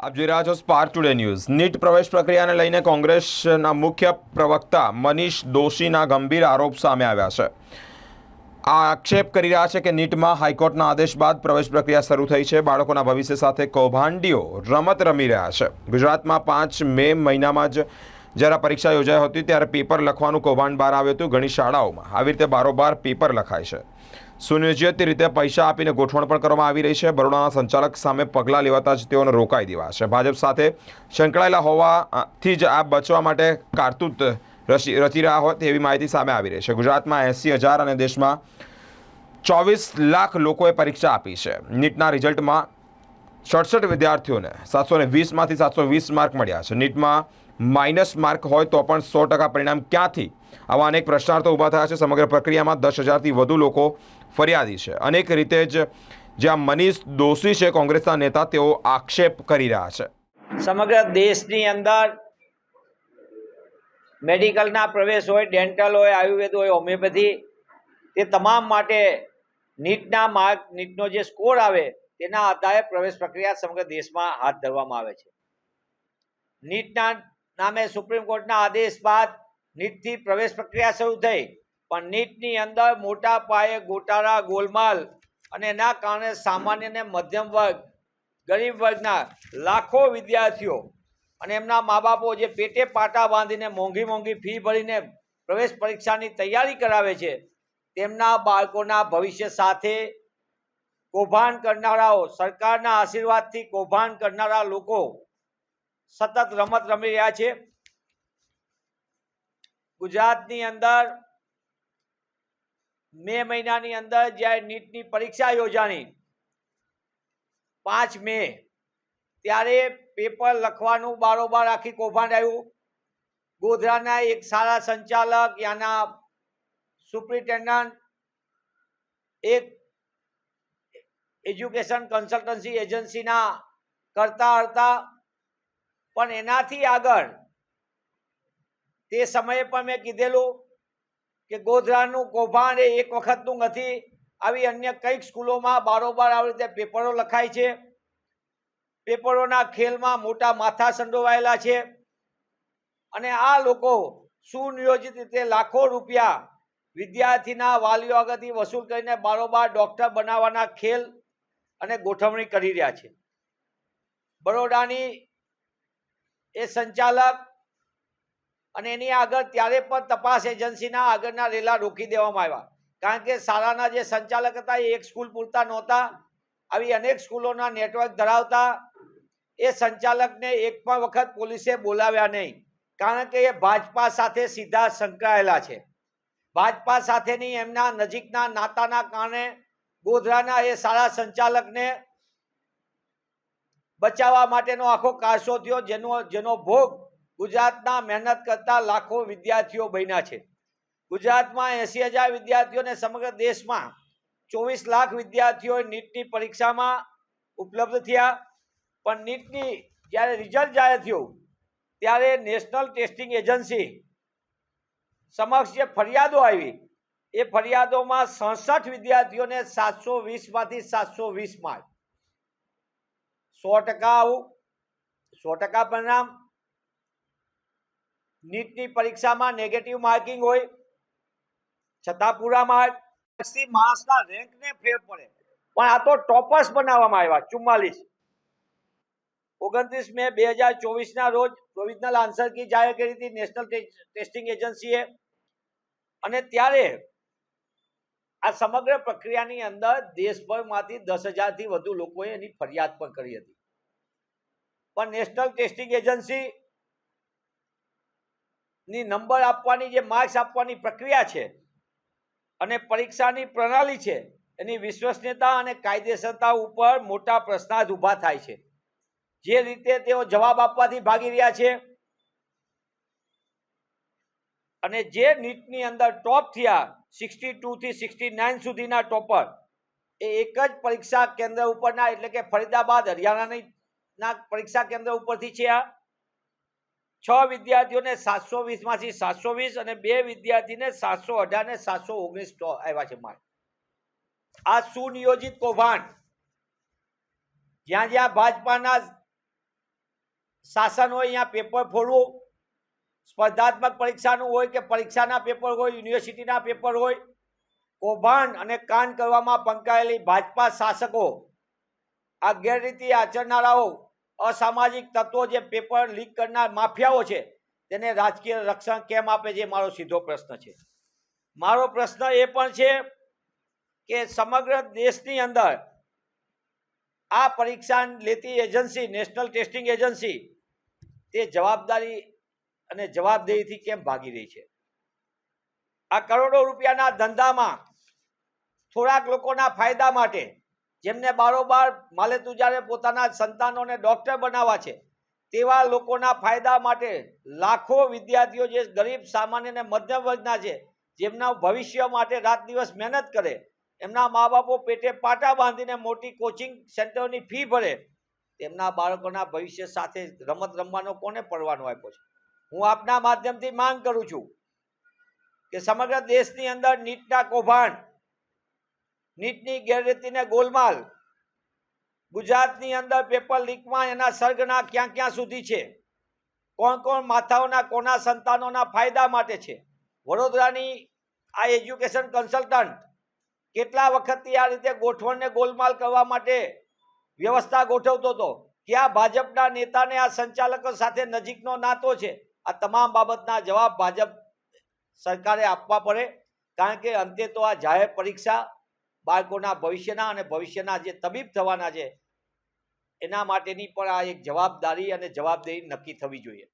આપ જોઈ રહ્યા છો સ્પાર્ક ટુડે ન્યૂઝ નીટ પ્રવેશ પ્રક્રિયાને લઈને કોંગ્રેસના મુખ્ય પ્રવક્તા મનીષ દોશીના ગંભીર આરોપ સામે આવ્યા છે. આ આક્ષેપ કરી રહ્યા છે કે નીટમાં હાઈકોર્ટના આદેશ બાદ પ્રવેશ પ્રક્રિયા શરૂ થઈ છે. બાળકોના ભવિષ્ય સાથે કૌભાંડીઓ રમત રમી રહ્યા છે. ગુજરાતમાં પાંચ મે મહિનામાં જ જ્યારે પરીક્ષા યોજાઈ હતી ત્યારે પેપર લખવાનું કૌભાંડ બહાર આવ્યું હતું. ઘણી શાળાઓમાં આવી રીતે બારોબાર પેપર લખાય છે. સુનિયોજિત રીતે પૈસા આપીને ગોઠવણ પણ કરવામાં આવી રહી છે. બરોડાના સંચાલક સામે પગલાં લેવાતા જ તેઓને રોકાઈ દેવાશે ભાજપ સાથે સંકળાયેલા હોવાથી જ આ બચવા માટે કારતૂત રચી રહ્યા હોય તેવી માહિતી સામે આવી રહી છે. ગુજરાતમાં એંસી હજાર અને દેશમાં ચોવીસ લાખ લોકોએ પરીક્ષા આપી છે. નીટના રિઝલ્ટમાં સડસઠ વિદ્યાર્થીઓને સાતસો ને વીસમાંથી સાતસો વીસ માર્ક મળ્યા છે. નીટમાં માઇનસ માર્ક હોય તો પણ સો ટકા પરિણામ ક્યાંથી? આવા અનેક પ્રશ્નાર્થો ઊભા થયા છે. સમગ્ર પ્રક્રિયામાં દસ હજારથી વધુ લોકો ફરિયાદી છે. અનેક રીતે જ જ્યાં મનીષ દોશી છે, કોંગ્રેસના નેતા, તેઓ આક્ષેપ કરી રહ્યા છે. સમગ્ર દેશની અંદર મેડિકલના પ્રવેશ હોય, ડેન્ટલ હોય, આયુર્વેદ હોય, હોમિયોપેથી, તે તમામ માટે નીટના માર્ક, નીટનો જે સ્કોર આવે, તેના આધારે પ્રવેશ પ્રક્રિયા સમગ્ર દેશમાં હાથ ધરવામાં આવે છે. નીટના નામે સુપ્રીમ કોર્ટના આદેશ બાદ નીટથી પ્રવેશ પ્રક્રિયા શરૂ થઈ. પણ નીટની અંદર મોટા પાયે ગોટાળા, ગોલમાલ અને એના કારણે સામાન્ય અને મધ્યમ વર્ગ, ગરીબ વર્ગના લાખો વિદ્યાર્થીઓ અને એમના મા બાપો જે પેટે પાટા બાંધીને મોંઘી મોંઘી ફી ભરીને પ્રવેશ પરીક્ષાની તૈયારી કરાવે છે, તેમના બાળકોના ભવિષ્ય સાથે કૌભાંડ કરનારાઓ, સરકારના આશીર્વાદથી કૌભાંડ કરનારા લોકો સતત રમત રમી રહ્યા છે. ગુજરાતની અંદર મે મહિનાની અંદર જ્યારે નીટની પરીક્ષા યોજાણી, પાંચ મે, ત્યારે પેપર લખવાનું બારોબાર આખી કૌભાંડ આવ્યું. ગોધરાના એક સારા સંચાલક યાના સુપ્રિન્ટેન્ડન્ટ, એક એજ્યુકેશન કન્સલ્ટન્સી એજન્સીના કરતા હતા પણ એનાથી આગળ તે સમયે પણ મેં કીધેલું કે ગોધરાનું કૌભાંડ એ એક વખતનું નથી. આવી અન્ય કંઈક સ્કૂલોમાં બારોબાર આવી રીતે પેપરો લખાય છે. પેપરોના ખેલમાં મોટા માથા સંડોવાયેલા છે. અને આ લોકો સુનિયોજિત રીતે લાખો રૂપિયા વિદ્યાર્થીના વાલીઓ આગળથી વસૂલ કરીને બારોબાર ડૉક્ટર બનાવવાના ખેલ અને ગોઠવણી કરી રહ્યા છે. બરોડાની એ સંચાલક અને એની આગળ ત્યારે પણ તપાસ એજન્સીના આગળના રેલા રોકી દેવામાં આવ્યા. કારણ કે શાળાના જે સંચાલક હતા, એ એક સ્કૂલ પૂરતા નહોતા. આવી અનેક સ્કૂલોના નેટવર્ક ધરાવતા. એ સંચાલકને એક પણ વખત પોલીસે બોલાવ્યા નહીં. કારણ કે એ ભાજપા સાથે સીધા સંકળાયેલા છે. ભાજપા સાથેની એમના નજીકના નાતાના કારણે ગોધરાના એ શાળા સંચાલકને બચાવવા માટેનો આખો કારસો થયો, જેનો જેનો ભોગ ગુજરાતના મહેનત કરતા લાખો વિદ્યાર્થીઓ બન્યા છે. ગુજરાતમાં એસી હજાર વિદ્યાર્થીઓને સમગ્ર દેશમાં ચોવીસ લાખ વિદ્યાર્થીઓ નીટની પરીક્ષામાં ઉપલબ્ધ થયા. પણ નીટની જ્યારે રિઝલ્ટ જાહેર થયું, ત્યારે નેશનલ ટેસ્ટિંગ એજન્સી સમક્ષ જે ફરિયાદો આવી, એ ફરિયાદોમાં સડસઠ વિદ્યાર્થીઓને સાતસો વીસમાંથી સાતસો વીસ માર્ક. સો ટકા આવું. સો ટકા પરિણામ. નીટની પરીક્ષામાં નેગેટિવ માર્કિંગ હોય. છતાં પૂરા માર્ક પછી માણસના રેન્કને ફેર પડે. પણ આ તો ટોપર્સ બનાવવામાં આવ્યા, ચુમ્માલીસ. ઓગણત્રીસ મે બે હજાર ચોવીસના રોજ પ્રોવિઝનલ આન્સર કી જાહેર કરી હતી નેશનલ ટેસ્ટિંગ એજન્સીએ અને ત્યારે આ સમગ્ર પ્રક્રિયાની અંદર દેશભરમાંથી દસ હજારથી વધુ લોકોએ એની ફરિયાદ પણ કરી હતી. પણ નેશનલ ટેસ્ટિંગ એજન્સી ની નંબર આપવાની જે માર્ક્સ આપવાની પ્રક્રિયા છે અને પરીક્ષાની પ્રણાલી છે, એની વિશ્વસનીયતા અને કાયદેસરતા ઉપર મોટા પ્રશ્નાર્થ ઊભા થાય છે. જે રીતે તેઓ જવાબ આપવાથી ભાગી રહ્યા છે અને જે નીટની અંદર ટોપ થયા સિક્સટી ટુથી સિક્સટી નાઇન સુધીના ટોપર એ એક જ પરીક્ષા કેન્દ્ર ઉપરના એટલે કે ફરીદાબાદ, હરિયાણાની ના, પરીક્ષા કેન્દ્ર ઉપરથી છે આ. છ વિદ્યાર્થીઓને સાતસો વીસમાંથી સાતસો વીસ અને બે વિદ્યાર્થીને સાતસો અઢાર ને સાતસો ઓગણીસ આવ્યા છે માર્ક આ સુનિયોજિત કૌભાંડ. જ્યાં જ્યાં ભાજપાના શાસન હોય અહીંયા પેપર ફોડવું. સ્પર્ધાત્મક પરીક્ષાનું હોય કે પરીક્ષાના પેપર હોય યુનિવર્સિટીના પેપર હોય, કૌભાંડ અને કાન કરવામાં પંકાયેલી ભાજપા શાસકો આ ગેરરીતિ આચરનારાઓ અસામાજિક તત્વો જે પેપર લીક કરનાર માફિયાઓ છે, તેને રાજકીય રક્ષણ કેમ આપે છે મારો સીધો પ્રશ્ન છે. મારો પ્રશ્ન એ પણ છે કે સમગ્ર દેશની અંદર આ પરીક્ષા લેતી એજન્સી, નેશનલ ટેસ્ટિંગ એજન્સી, તે જવાબદારી અને જવાબદેહીથી કેમ ભાગી રહી છે? આ કરોડો રૂપિયાના ધંધામાં થોડાક લોકોના ફાયદા માટે જેમને બારોબાર માલે તુજારે પોતાના સંતાનોને ડોક્ટર બનાવવા છે, તેવા લોકોના ફાયદા માટે લાખો વિદ્યાર્થીઓ જે ગરીબ, સામાન્ય અને મધ્યમ વર્ગના છે, જેમના ભવિષ્ય માટે રાત દિવસ મહેનત કરે, એમના મા બાપો પેટે પાટા બાંધીને મોટી કોચિંગ સેન્ટરોની ફી ભરે, તેમના બાળકોના ભવિષ્ય સાથે રમત રમવાનો કોને પડવાનો આપ્યો છે? હું આપના માધ્યમથી માંગ કરું છું કે સમગ્ર દેશની અંદર નીટના કૌભાંડ નીટની ગેરરીતિને ગોલમાલ. ગુજરાતની અંદર પેપર લીકમાં એના સર્ગના ક્યાં ક્યાં સુધી છે? કોણ કોણ માથાઓના, કોના સંતાનોના ફાયદા માટે છે? વડોદરાની આ એજ્યુકેશન કન્સલ્ટન્ટ કેટલા વખતથી આ રીતે ગોઠવણને ગોલમાલ કરવા માટે વ્યવસ્થા ગોઠવતો હતો? ક્યાં ભાજપના નેતાને આ સંચાલકો સાથે નજીકનો નાતો છે? આ તમામ બાબતના જવાબ ભાજપ સરકારે આપવા પડે. કારણ કે અંતે તો આ જાહેર પરીક્ષા બાળકોના ભવિષ્યના અને ભવિષ્યના જે તબીબ થવાના છે, એના માટેની પણ આ એક જવાબદારી અને જવાબદેહી નક્કી થવી જોઈએ.